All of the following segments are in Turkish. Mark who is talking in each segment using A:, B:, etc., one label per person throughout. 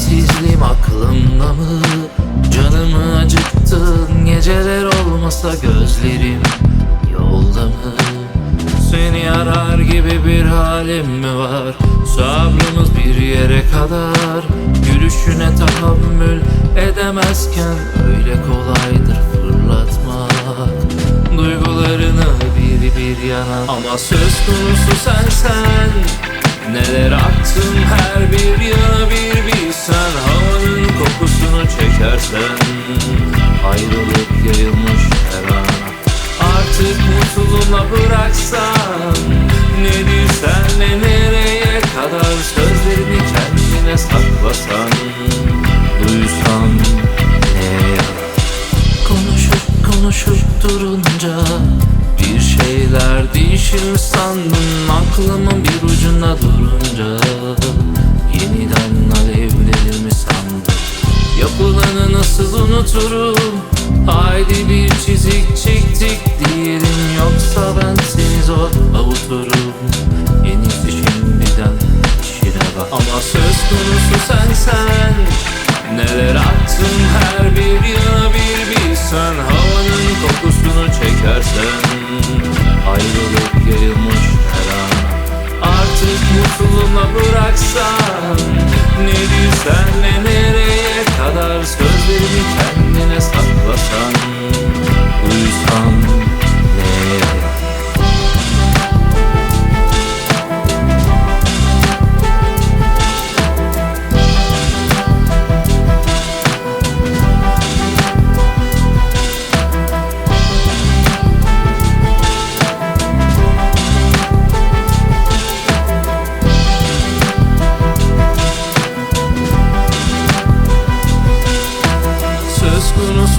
A: sensizliğim aklımda mı? Canımı acıttın geceler olmasa gözlerim yolda mı? Seni arar gibi bir halim mi var? Sabrımız bir yere kadar Gülüşüne tahammül edemezken öyle kolaydır fırlatmak Duygularını bir bir yana Ama söz konusu sensen Neler attım her bir çekersen Ayrılık yayılmış her an. Artık mutluluğuma bıraksan Nedir senle nereye kadar Sözlerini kendine saklasan Duysan ne yarar? Konuşup konuşup durunca Bir şeyler değişir sandım. Aklımın bir ucuna durunca unuturum Haydi bir çizik çektik diyelim. Yoksa ben seni zor avuturum. Yenisi şimdiden işine bak. Ama söz konusu sensen Neler attım her bir yana bir bilsen. Havanın kokusunu çekersen Ayrılık yayılmış her an. Artık mutluluğuma bıraksan Nedir senle nereye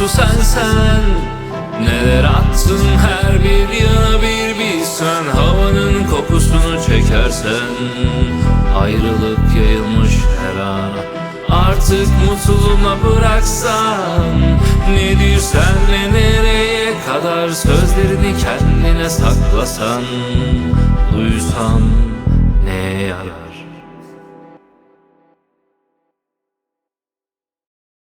A: Konusu sensen. Neler attın her bir yana bir bilsen. Havanın kokusunu çekersen. Ayrılık yayılmış her an. Artık mutluluğuma bıraksan. Nedir senle nereye kadar Sözlerini kendine saklasan. Duysan ne yarar